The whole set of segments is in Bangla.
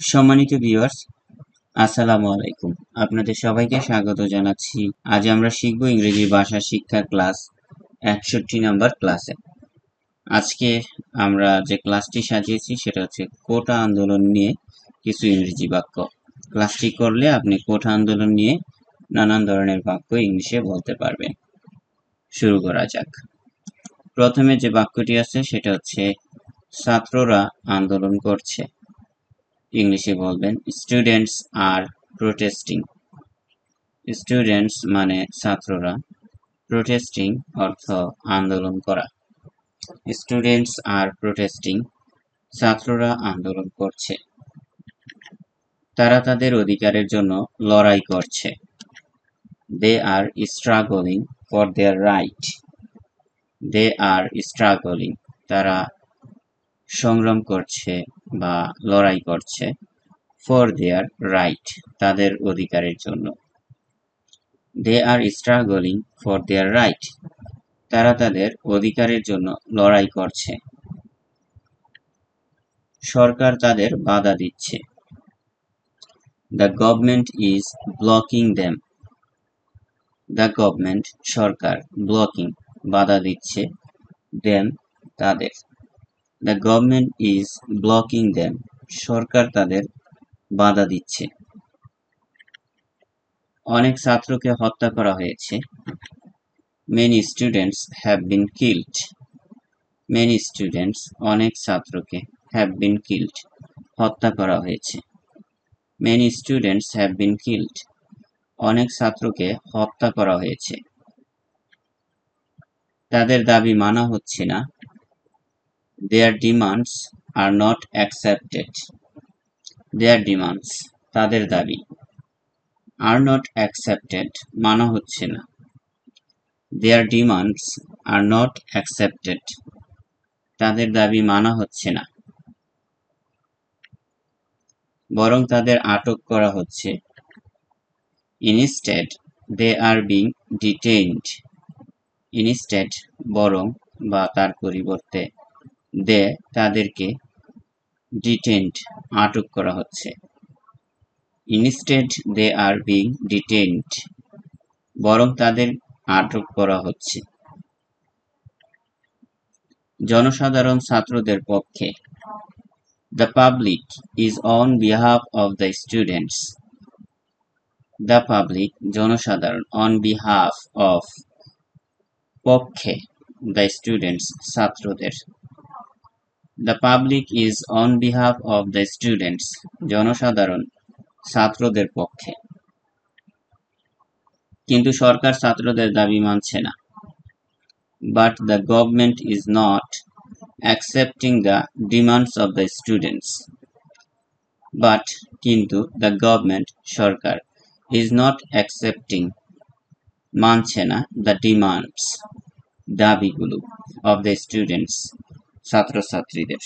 সম্মানিত ভিউয়ার্স আসসালামু আলাইকুম। আপনাদের সবাইকে স্বাগত জানাচ্ছি। আজ আমরা শিখব ইংরেজি ভাষা শিক্ষা ক্লাস একষট্টি নাম্বার ক্লাসে। আজকে আমরা যে ক্লাসটি সাজিয়েছি, সেটা হচ্ছে কোটা আন্দোলন নিয়ে কিছু ইংরেজি বাক্য। ক্লাসটি করলে আপনি কোটা আন্দোলন নিয়ে নানান ধরনের বাক্য ইংলিশে বলতে পারবেন। শুরু করা যাক। প্রথমে যে বাক্যটি আছে, সেটা হচ্ছে, ছাত্ররা আন্দোলন করছে। ইংলিশে বলবেন স্টুডেন্টস আর প্রোটেস্টিং স্টুডেন্টস মানে ছাত্ররা প্রোটেস্টিং অর্থ আন্দোলন করা। স্টুডেন্টস আর প্রোটেস্টিং ছাত্ররা আন্দোলন করছে। তারা তাদের অধিকারের জন্য লড়াই করছে। They are struggling for their right they are struggling তারা সংগ্রাম করছে বা লড়াই করছে ফর দেয়ার রাইট তাদের অধিকারের জন্য। They are struggling for their right তারা তাদের অধিকারের জন্য লড়াই করছে। সরকার তাদের বাধা দিচ্ছে। The government is blocking them the government Sarkar blocking বাধা দিচ্ছে দেম তাদের। The government is blocking them সরকার তাদের বাধা দিচ্ছে। অনেক ছাত্রকে হত্যা করা হয়েছে। Many students have been killed many students অনেক ছাত্রকে হ্যাভ বিন কিল্ড হত্যা করা হয়েছে। Many students have been killed অনেক ছাত্রকে হত্যা করা হয়েছে। তাদের দাবি মানা হচ্ছে না। Their demands are not accepted their demands তাদের দাবি are not accepted মানা হচ্ছে না their demands are not accepted তাদের দাবি মানা হচ্ছে না বরং তাদের আটক করা হচ্ছে instead they are being detained instead বরং বা তার পরিবর্তে দে, তাদেরকে ডিটেন্ড আটক করা হচ্ছে। Instead they are being detained বরং তাদের আটক করা হচ্ছে। জনসাধারণ ছাত্রদের পক্ষে the public is on behalf of the students the public জনসাধারণ অন বিহাফ অফ পক্ষে দ্য স্টুডেন্টস ছাত্রদের। The public is on behalf of the students জনসাধারণ, ছাত্রদের পক্ষে। কিন্তু সরকার ছাত্রদের দাবি মানছে না। But the government is not accepting the demands of the students but কিন্তু দ্য গভর্নমেন্ট সরকার ইজ নট অ্যাকসেপ্টিং মানছে না দ্য ডিমান্ডস দাবিগুলো অফ দ্য স্টুডেন্টস ছাত্রছাত্রীদের।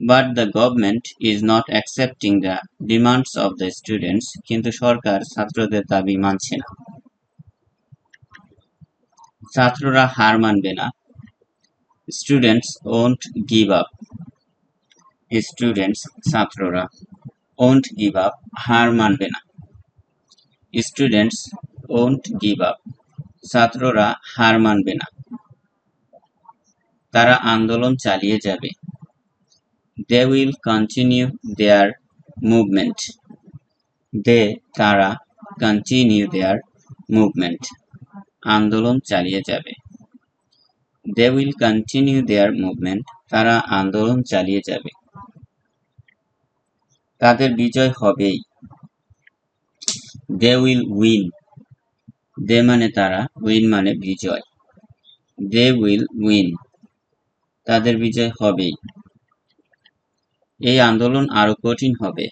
But the government is not accepting the demands of the students কিন্তু সরকার ছাত্রদের দাবি মানছে না। ছাত্ররা হার মানবে না। Students won't give up students ছাত্ররা ওন্ট গিভ আপ হার মানবে না। স্টুডেন্টস ওন্ট গিভ আপ ছাত্ররা হার মানবে না। তারা আন্দোলন চালিয়ে যাবে। They will continue their movement they তারা কন্টিনিউ দেয়ার মুভমেন্ট আন্দোলন চালিয়ে যাবে। They will continue their movement তারা আন্দোলন চালিয়ে যাবে। তাদের বিজয় হবেই। দে উইল উইন দে মানে তারা উইন মানে বিজয়। দে উইল উইন তাদের বিজয় হবেই। এই আন্দোলন আরও কঠিন হবে।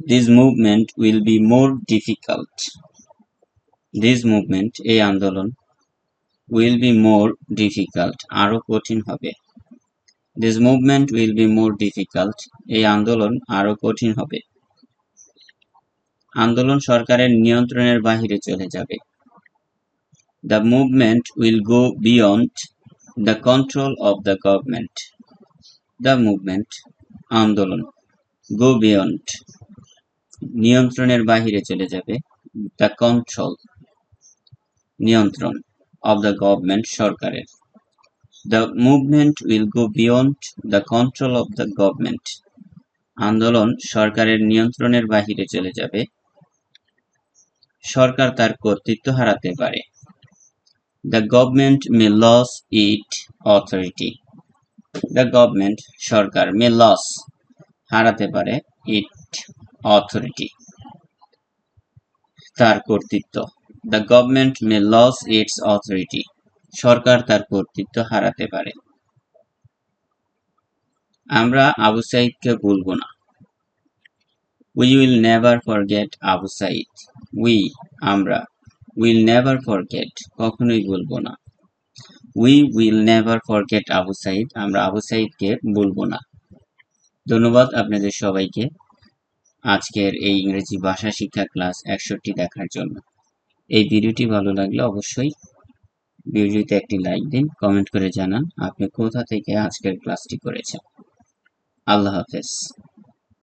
This movement will be more difficult this movement এই আন্দোলন উইল বি মোর ডিফিকাল্ট আরও কঠিন হবে। This movement will be more difficult এই আন্দোলন আরও কঠিন হবে। আন্দোলন সরকারের নিয়ন্ত্রণের বাহিরে চলে যাবে। The movement will go beyond the control of the government. The movement আন্দোলন গো বিয়ন্ড নিয়ন্ত্রণের বাহিরে চলে যাবে দ্য কন্ট্রোল নিয়ন্ত্রণ অব দ্য গভর্নমেন্ট সরকারের। The movement will go beyond the control of the government আন্দোলন সরকারের নিয়ন্ত্রণের বাহিরে চলে যাবে। সরকার তার কর্তৃত্ব হারাতে পারে। The government may lose it authority the government Sarkar may lose হারাতে পারে ইট অথরিটি তার কর্তৃত্ব। The government may lose its authority সরকার তার কর্তৃত্ব হারাতে পারে। আমরা আবু সাইদকে ভুলবো না। We will never forget Abu Sayeed. We আমরা। উইল নেভার ফরগেট কখনোই বলব না। We will never forget Abu Sayeed, আমরা আবু সাইদকে বলব না। ধন্যবাদ আপনাদের সবাইকে আজকের এই ইংরেজি ভাষা শিক্ষা ক্লাস একষট্টি দেখার জন্য। এই ভিডিওটি ভালো লাগলে অবশ্যই ভিডিওতে একটি লাইক দিন, কমেন্ট করে জানান আপনি কোথা থেকে আজকের ক্লাসটি করেছেন। আল্লাহ হাফেজ।